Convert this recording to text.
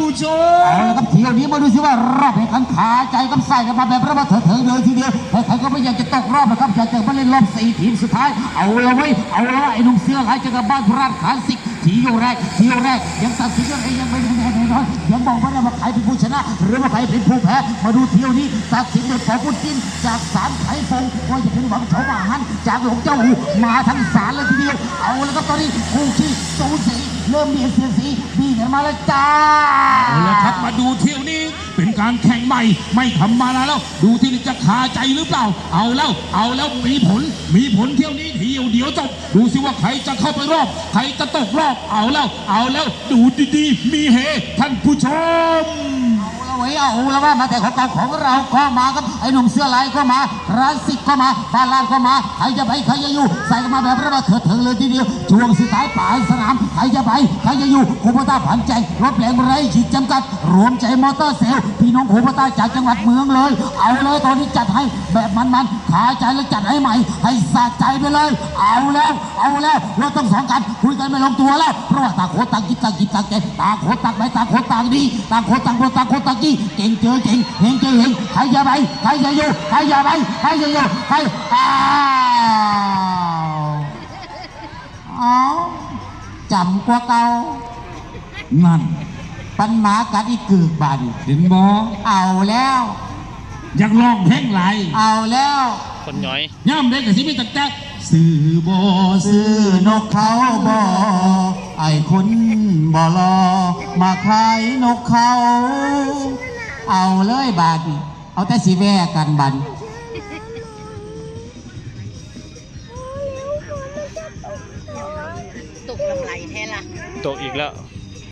ผู้ชเอามละครับเที่ยวนี้มาดูสิว่ารอบแข่งขันขาใจกับใส่กันมาแบบระเบิดเถิดๆเลยทีเดียวใครก็ไม่อยากจะตกรอบนะครับอยากจะมาเล่นรอบสี่ทีมสุดท้าย เอาละเว้เอาละไอ้หนุ่มเสื้อลายเจอกับบ้านพราชขานสิกเที่ยวแรกเที่ยวแรกยังตัดสินกันเองยังไม่แน่แน่นอนยังบอกไม่ได้ว่าใครเป็นผู้ชนะ หรือว่าใครเป็นผู้แพ้มาดูเที่ยวนี้ตัดสินโดยขอบุญจินจากสารไข่ฟงว่าจะเป็นหวังชาวบ้านจากหลวงเจ้าหูมาทั้งสารเลยทีเดียวเอาละครับตอนนี้คู่ขี้สูสี เริ่มมีเสียงสีมีกันมาแล้วจ้าเอาละครับมาดูเที่ยวนี้เป็นการแข่งใหม่ไม่ธรรมดาแล้ว ดูที่นี่จะคาใจหรือเปล่า เอาแล้ว เอาแล้วมีผล มีผลเที่ยวนี้เที่ยวเดียวจบดูสิว่าใครจะเข้าไปรอบใครจะตกรอบเอาแล้ว เอาแล้ว ดูดีๆมีเฮท่านผู้ชม เอาละเว้ยเอาละว่ามาแต่ของเก่าของเราก็มาครับไอ้หนุ่มเสื้อลายก็มาร้านสิกก็มาบาลานก็มาใครจะไปใครจะอยู่ใส่กันมาแบบระเบิดเถิดเถิงเลยทีเดียวช่วงสุดท้ายปลายสนามใครจะไปใครจะอยู่คูปต้าผันใจรถแรงไรขีดจำกัด รวมใจมอเตอร์เซลลพี่น้องคูปต้าจากจังหวัดเมืองเลย เอาเลยตอนนี้จัดให้แบบมันๆขาใจแล้วจัดให้ใหม่ ให้สะใจไปเลย เอาแล้ว เอาแล้วเราต้องสองกันคุยกันไม่ลงตัวแล้วเพราะว่าต่างคนต่างคิดต่างคิดต่างใจต่างคนต่างไปต่างคนต่างดีต่างคนต่างคนต่างคนต่างกี้เก่งเจอเก่งเฮงเจอเฮงใครจะไปใครจะอยู่ใครจะไปใครจะอยู่ใครอ้าวเอาจำกว่าเก่านั่นปัญหากัดอีกกึกบาดเห็นบอเอาแล้ว อยากลองเพลงไหลเอาแล้ว คนน้อยย่ำเด็กกับสิมีตักแจ๊กสื่อบอซื้อนกเขาบอไอ้คนบอรอมาขายนกเขา เอาเลยบาดนี้เอาแต่สีแวกันบันตกลำไรแท้ละตกอีกแล้ว